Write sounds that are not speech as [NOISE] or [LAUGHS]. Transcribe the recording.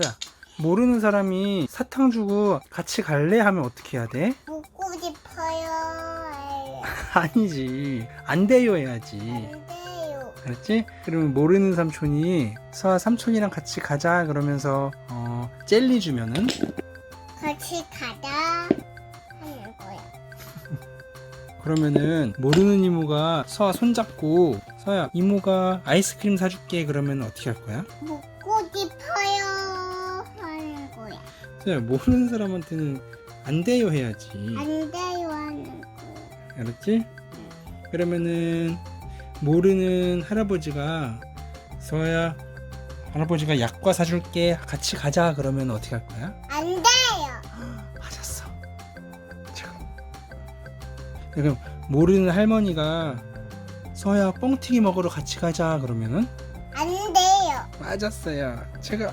자, 모르는 사람이 사탕 주고 같이 갈래 하면 어떻게 해야 돼? 먹고 싶어요. [LAUGHS] 아니지. 안 돼요 해야지. 안 돼요. 알았지? 그러면 모르는 삼촌이 서아 삼촌이랑 같이 가자 그러면서 어, 젤리 주면은 같이 가자. 하는 거야. [LAUGHS] 그러면은 모르는 이모가 서아 손잡고 서아야 이모가 아이스크림 사줄게 그러면 어떻게 할 거야? 먹고. 하는 거야. 서아야 모르는 사람한테는 안 돼요 해야지. 안 돼요. 하는 거야. 알았지? 그러면은 모르는 할아버지가 서아야 할아버지가 약과 사줄게 같이 가자 그러면 어떻게 할 거야? 안 돼요. 맞았어. 참. 그럼 모르는 할머니가 서야 뻥튀기 먹으러 같이 가자 그러면은 안 돼요. 맞았어요. 제가